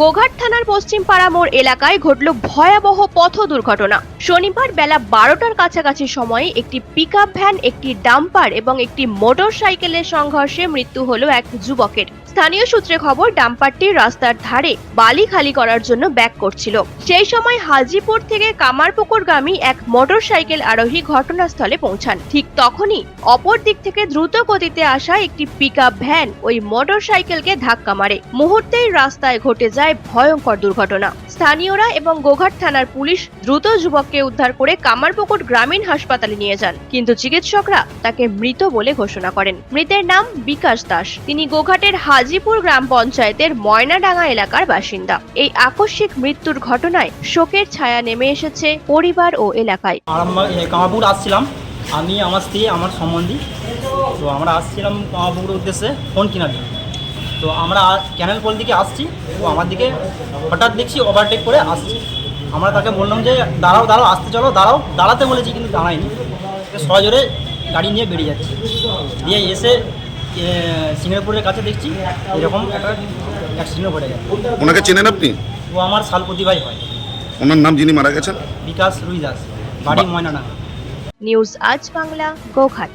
গোঘাট থানার পশ্চিম পাড়ামোর এলাকায় ঘটল ভয়াবহ পথ দুর্ঘটনা। শনিবার বেলা বারোটার কাছাকাছি সময়ে একটি পিকআপ ভ্যান একটি ডাম্পার এবং একটি মোটর সাইকেলের সংঘর্ষে মৃত্যু হল এক যুবকের। স্থানীয় সূত্রে খবর, ডাম্পারটি রাস্তার ধারে বালি খালি করার জন্য ব্যাক করছিল। সেই সময় হাজিপুর থেকে কামারপুকুরগামী এক মোটর সাইকেল আরোহী ঘটনাস্থলে পৌঁছান। ঠিক তখনই অপর দিক থেকে দ্রুত গতিতে আসা একটি পিক ভ্যান ওই মোটর সাইকেলকে ধাক্কা মারে। মুহূর্তেই রাস্তায় ঘটে যায় ভয়ঙ্কর দুর্ঘটনা। স্থানীয়রা এবং গোঘাট থানার পুলিশ দ্রুত যুবককে উদ্ধার করে কামারপুকুর গ্রামীণ হাসপাতালে নিয়ে যান। কিন্তু চিকিৎসকরা তাকে মৃত বলে ঘোষণা করেন। মৃতের নাম বিকাশ দাস। তিনি গোঘাটের হাজিপুর গ্রাম পঞ্চায়েতের ময়নাডাঙ্গা এলাকার বাসিন্দা। এই আকস্মিক মৃত্যুর ঘটনায় শোকের ছায়া নেমে এসেছে পরিবার ও এলাকায়। কামারপুকুর আসছিলাম। আমি, আমার স্ত্রী, আমার সম্বন্ধী। তো আমরা আসছিলাম কামারপুকুর উদ্দেশ্যে ফোন কেনার জন্য। তো আমরা ক্যানেল পোল দিকে আসছি ও আমার দিকে হঠাৎ দেখছি ওভারটেক করে আসছি। আমরা তাকে বললাম যে দাঁড়াও দাঁড়াও আসতে চলো দাঁড়াও। দাঁড়াতে বলেছি কিন্তু দাঁড়ায়নি। সজোরে গাড়ি নিয়ে বেরিয়ে যাচ্ছে। দিয়ে এসে সিঙ্গাপুরের কাছে দেখছি এরকম একটা অ্যাক্সিডেন্ট ঘটে গেছে। ওনাকে চেনেন আপনি? ও আমার শালপতি ভাই হয়। ওনার নাম যিনি মারা গেছেন? বিকাশ রুই দাস বাড়ি। ময়নাডাঙ্গা। নিউজ আজ বাংলা গোঘাট।